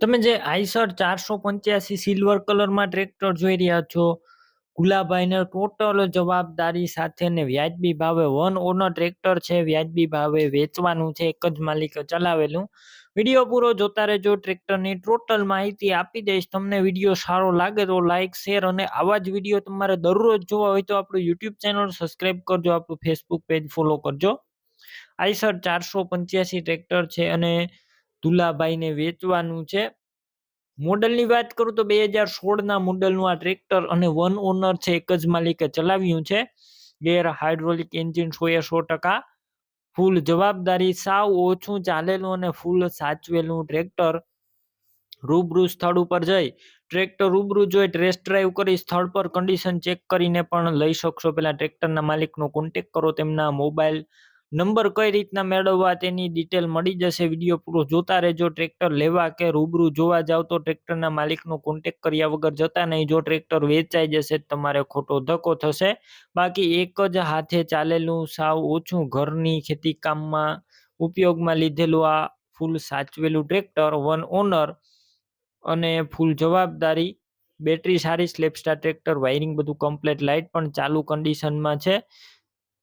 તમે જે આઈસર ચારસો પંચ્યાસી સિલ્વર કલરમાં ટ્રેક્ટર જોઈ રહ્યા છો ગુલાભાઈને ટોટલ જવાબદારી સાથે ને વ્યાજબી ભાવે વન ઓનર ટ્રેક્ટર છે, વ્યાજબી ભાવે વેચવાનું છે, એક જ માલિકે ચલાવેલું. વીડિયો પૂરો જોતા રહેજો ટ્રેક્ટરની ટોટલ માહિતી આપી દઈશ. તમને વીડિયો સારો લાગે તો લાઇક શેર અને આવા જ વીડિયો તમારે દરરોજ જોવા હોય તો આપણું યુટ્યુબ ચેનલ સબસ્ક્રાઈબ કરજો, આપણું ફેસબુક પેજ ફોલો કરજો. આઈસર ચારસો પંચ્યાસી ટ્રેક્ટર છે અને દુલાભાઈને વેચવાનું છે. મોડલની વાત કરું તો બે હજાર સોળના મોડલનું આ ટ્રેક્ટર અને વન ઓનર છે, એક જ માલિકે ચલાવ્યું છે. ગેર હાઇડ્રોલિક એન્જિન એ સો ટકા. ફૂલ જવાબદારી, સાવ ઓછું ચાલેલું અને ફૂલ સાચવેલું ટ્રેક્ટર. રૂબરૂ સ્થળ ઉપર જઈ. ટ્રેક્ટર રૂબરૂ જોઈ ટેસ્ટ ડ્રાઈવ કરી સ્થળ પર કન્ડિશન ચેક કરીને પણ લઈ શકશો. પેલા ટ્રેક્ટરના માલિકનો કોન્ટેક કરો તેમના મોબાઈલ નંબર કઈ રીતના મેળવવા તેની ડિટેલ મળી જશે વીડિયો પૂરો જોતા રહેજો. ટ્રેક્ટર લેવા કે રૂબરૂ જોવા જાવ તો ટ્રેક્ટરના માલિકનો કોન્ટેક કર્યા વગર જતા નહીં. જો ટ્રેક્ટર વેચાઈ જશે તમારે ખોટો ધક્કો થશે. બાકી એક જ હાથે ચાલેલું સાવ ઓછું ઘરની ખેતી કામમાં ઉપયોગમાં લીધેલું આ ફૂલ સાચવેલું ટ્રેક્ટર વન ઓનર અને ફૂલ જવાબદારી બેટરી સારી સ્લેપસ્ટાર ટ્રેક્ટર વાયરિંગ બધું કમ્પ્લીટ લાઇટ પણ ચાલુ કન્ડિશનમાં છે.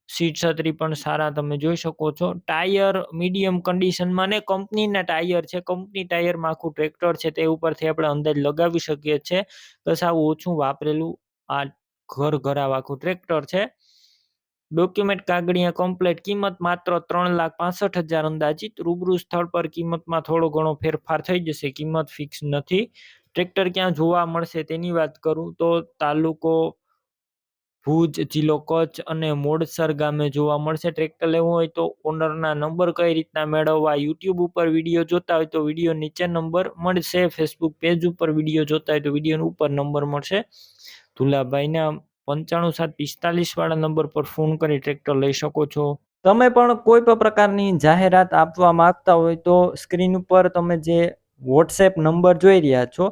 સીટ છત્રી પણ સારા તમે જોઈ શકો છો. ટાયર મીડિયમ કન્ડિશનમાં ને કંપનીના ટાયર છે. કંપની ટાયરમાં આખું ટ્રેક્ટર છે તે ઉપરથી આપણે અંદાજ લગાવી શકીએ છીએ બસ આવું ઓછું વાપરેલું આ ઘર ઘરાવ આખું ટ્રેક્ટર છે. ડોક્યુમેન્ટ કાગળિયા કમ્પ્લેટ કિંમત માત્ર ત્રણ લાખ પાસઠ હજાર અંદાજિત. રૂબરૂ સ્થળ પર કિંમતમાં થોડો ઘણો ફેરફાર થઈ જશે. કિંમત ફિક્સ નથી. ટ્રેક્ટર ક્યાં જોવા મળશે તેની વાત કરું તો તાલુકો ભુજ, જિલ્લો કચ્છ અને મોડસર ગામે જોવા મળશે. ટ્રેક્ટર લેવું હોય તો ઓનરના નંબર કઈ રીતના મેળવવા, યુટ્યુબ ઉપર વીડિયો જોતા હોય તો વીડિયો નીચે નંબર મળશે. ફેસબુક પેજ ઉપર વીડિયો જોતા હોય તો વીડિયો ઉપર નંબર મળશે. ધુલાભાઈના પંચાણું સાત પિસ્તાલીસ વાળા નંબર પર ફોન કરી ટ્રેક્ટર લઈ શકો છો. તમે પણ કોઈ પણ પ્રકારની જાહેરાત આપવા માંગતા હોય તો સ્ક્રીન ઉપર તમે જે વોટ્સએપ નંબર જોઈ રહ્યા છો